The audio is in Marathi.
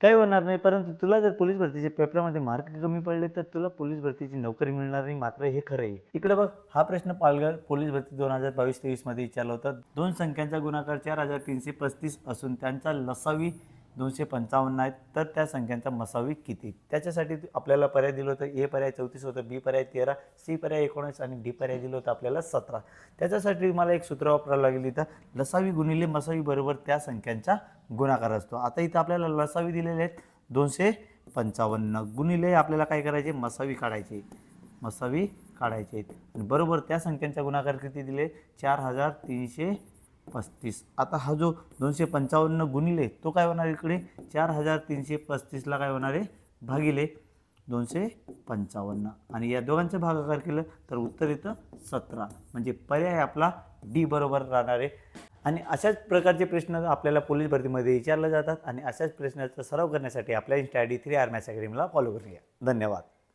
काही होणार नाही परंतु तुला जर पोलीस भरतीच्या पेपरामध्ये मार्क कमी पडले तर तुला पोलीस भरतीची नोकरी मिळणार नाही. मात्र हे खरं आहे. इकडे बघ हा प्रश्न पालघर पोलीस भरती दोन हजार बावीस तेवीसमध्ये विचारला होता. दोन संख्यांचा गुणाकार चार हजार तीनशे पस्तीस असून त्यांचा लसावी दोनशे पंचावन्न आहेत. तर त्या संख्यांचा मसावी किती? त्याच्यासाठी आपल्याला पर्याय दिलं होतं. ए पर्याय चौतीस होतं बी पर्याय तेरा सी पर्याय एकोणीस आणि डी पर्याय दिलं होतं आपल्याला सतरा. त्याच्यासाठी मला एक सूत्र वापरावं लागेल इथं. लसावी गुणिले मसावी बरोबर त्या संख्यांचा गुणाकार असतो. आता इथं आपल्याला लसावी दिलेले आहेत दोनशे पंचावन्न. गुणिले आपल्याला काय करायचे? मसावी काढायचे. मसावी काढायचे आहेत. आणि बरोबर त्या संख्यांचा गुणाकार किती दिले? चार हजार तीनशे पस्तीस आता हा जो दोनशे पंचावन्न गुणिले तो काय होणार इकडे? चार हजार तीनशे पस्तीसला काय होणार? आहे भागिले दोनशे पंचावन्न. आणि या दोघांचं भागाकार केलं तर उत्तर येतं सतरा. म्हणजे पर्याय आपला डी बरोबर राहणार आहे. आणि अशाच प्रकारचे प्रश्न आपल्याला पोलीस भरतीमध्ये विचारले जातात आणि अशाच प्रश्नाचा सराव करण्यासाठी आपल्या इन्स्टा थ्री आर अकॅडमीला फॉलो करूया. धन्यवाद.